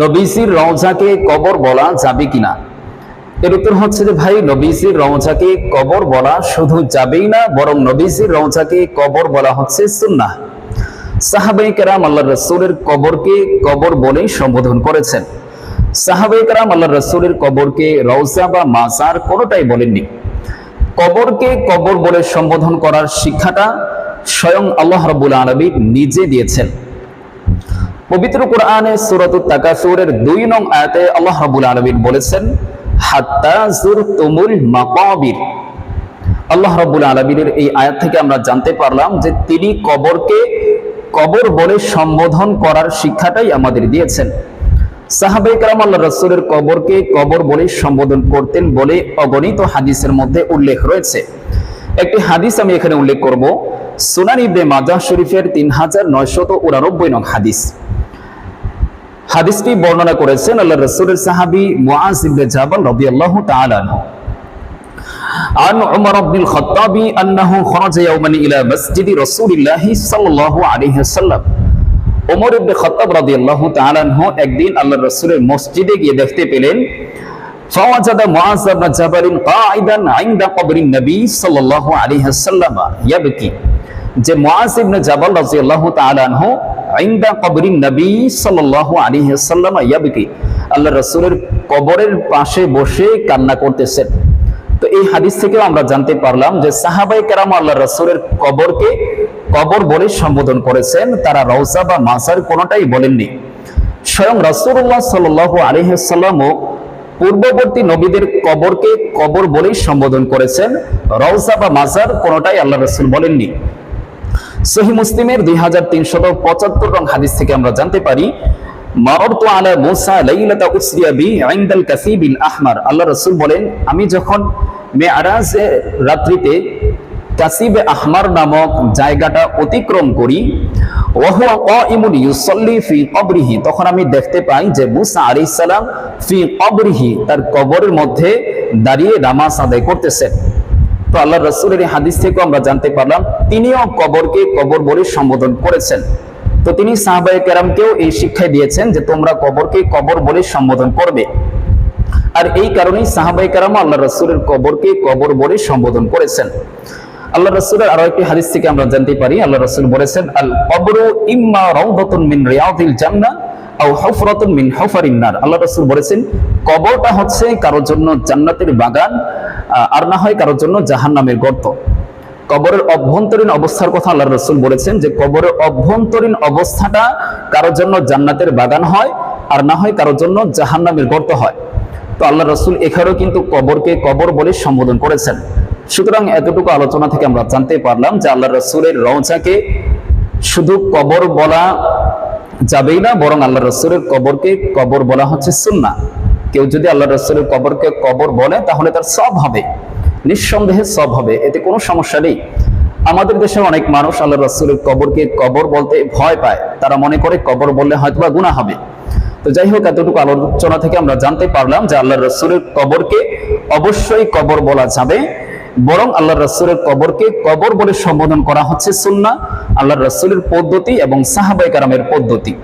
নবীজির রওজাকে কবর বলা যাবে কিনা? এর উত্তর হচ্ছে যে ভাই, নবীজির রওজাকে কবর বলা শুধু যাবেই না, বরং নবীজির রওজাকে কবর বলা হচ্ছে সুন্নাহ। সাহাবাই কেরাম আল্লাহ রসুলের কবরকে কবর বলেই সম্বোধন করেছেন। সাহাবাই কেরাম আল্লাহ রসুলের কবরকে রওজা বা মাজার কোনোটাই বলেননি। কবরকে কবর বলে সম্বোধন করার শিক্ষাটা স্বয়ং আল্লাহ রবুল আলমী নিজে দিয়েছেন। পবিত্র কোরআনে সুরত তাকাসুরের দুই নং আয়াতে আল্লাহ রাব্বুল আলামিন বলেছেন, হাত্তা জুর তুমুল মাকাবির। আল্লাহ রাব্বুল আলামিনের এই আয়াত থেকে আমরা জানতে পারলাম যে তিনি কবরকে কবর বলে সম্বোধন করার শিক্ষাটাই আমাদের দিয়েছেন। সাহাবাই কালাম আল্লাহ রসুলের কবরকে কবর বলে সম্বোধন করতেন বলে অগণিত হাদিসের মধ্যে উল্লেখ রয়েছে। একটি হাদিস আমি এখানে উল্লেখ করব, সুনান ইবনে মাজাহ শরীফের তিন হাজার নয়শত উনানব্বই নং হাদিস। হাদিসটি বর্ণনা করেছেন আল্লাহ রসুলের সাহাবি মুআজ ইবনে জাবাল রাদিয়াল্লাহু তাআলা আনহু عن عمر بن الخطاب أنه خرج يوما إلى مسجد رسول الله صلى الله عليه وسلم ওমর ইবনে খাত্তাব রাদিয়াল্লাহু তাআলা আনহু একদিন আল্লাহর রাসূলের মসজিদে গিয়ে দেখতে পেলেন فوجد معاذ بن جبل قاعدا عند قبر النبي صلى الله عليه وسلم يبكي যে মুআজ ইবনে জাবাল রাদিয়াল্লাহু তাআলা আনহু আইন্দা কবরিন নবী সাল্লাল্লাহু আলাইহি সাল্লাম ইয়াবকি আল্লাহ রাসূলের কবরের পাশে বসে কান্না করতেছেন। তো এই হাদিস থেকেও আমরা জানতে পারলাম যে সাহাবাই কেরাম আল্লাহ রাসূলের কবরকে কবর বলে সম্বোধন করেছেন। তারা রওজা বা মাজার কোনোটাই বলেননি। স্বয়ং রাসূলুল্লাহ সাল্লাল্লাহু আলাইহি পূর্ববর্তী নবীদের কবরকে কবর বলেই সম্বোধন করেছেন। রওজা বা মাজার কোনোটাই আল্লাহ রাসূল বলেননি। সহি মুসলিমের দুই হাজার তিনশত পঁচাত্তর রং হাদিস থেকে আমরা জানতে পারি, মারতু আলা মুসা লাইলাতা উসরিয়া আহমার। আল্লাহ রাসূল বলেন, আমি যখন মেআরাজ রাত্রিতে কাসিবে আহমার নামক জায়গাটা অতিক্রম করি ওয়াহুয়া কাইমুন ইউসাল্লি ফি কবরিহি, তখন আমি দেখতে পাই যে মুসা আলাইহিস সালাম ফি কবরিহি, তার কবরের মধ্যে দাঁড়িয়ে নামাজ আদায় করতেছেন। তো আল্লাহ রসুলের হাদিস থেকে আমরা জানতে পারলাম, তিনিও কবরকে কবর বলে সম্বোধন করেছেন। তো তিনি সাহাবাই কেরামকেও এই শিক্ষা দিয়েছেন যে তোমরা কবরকে কবর বলে সম্বোধন করবে। আর এই কারণেই সাহাবাই কেরাম আল্লাহ রসুলের কবরকে কবর বলে সম্বোধন করেছেন। আল্লাহ রসুলের আরও একটি হাদিস থেকে আমরা জানতে পারি, আল্লাহ রসুল বলেছেন, আল কবরু ইম্মা রাউদাতুন মিন রিয়াদিল জান্নাহ আও আল্লাহ রাসূল বলেছেন, কবরটা হচ্ছে কারোর জন্য জান্নাতের বাগান আর না হয় কারোর জন্য জাহান্নামের গর্ত। কবরের অভ্যন্তরীণ অবস্থার কথা আল্লাহ রসুল বলেছেন যে কবরের অভ্যন্তরীণ অবস্থাটা কারোর জন্য জান্নাতের বাগান হয়, আর না হয় কারোর জন্য জাহান্নামের গর্ত হয়। তো আল্লাহ রসুল এখানেও কিন্তু কবরকে কবর বলে সম্বোধন করেছেন। সুতরাং এতটুকু আলোচনা থেকে আমরা জানতে পারলাম যে আল্লাহ রসুলের রওজাকে শুধু কবর বলা যাবেই না, বরং আল্লাহ রসুলের কবরকে কবর বলা হচ্ছে সুন্না কেউ যদি আল্লাহ রসুলের কবরকে কবর বলে, তাহলে তার সব হবে। নিঃসন্দেহে সব হবে। এতে কোনো সমস্যা নেই। আমাদের দেশে অনেক মানুষ আল্লাহ রসুলের কবরকে কবর বলতে ভয় পায়। তারা মনে করে কবর বললে হয়তো বা গুণা হবে। তো যাই হোক, এতটুকু আলোচনা থেকে আমরা জানতে পারলাম যে আল্লাহ রসুলের কবরকে অবশ্যই কবর বলা যাবে। বরং আল্লাহ রসুলের কবরকে কবর বলে সম্বোধন করা হচ্ছে সুন্না আল্লাহ রসুলের পদ্ধতি এবং সাহাবাই কারামের পদ্ধতি।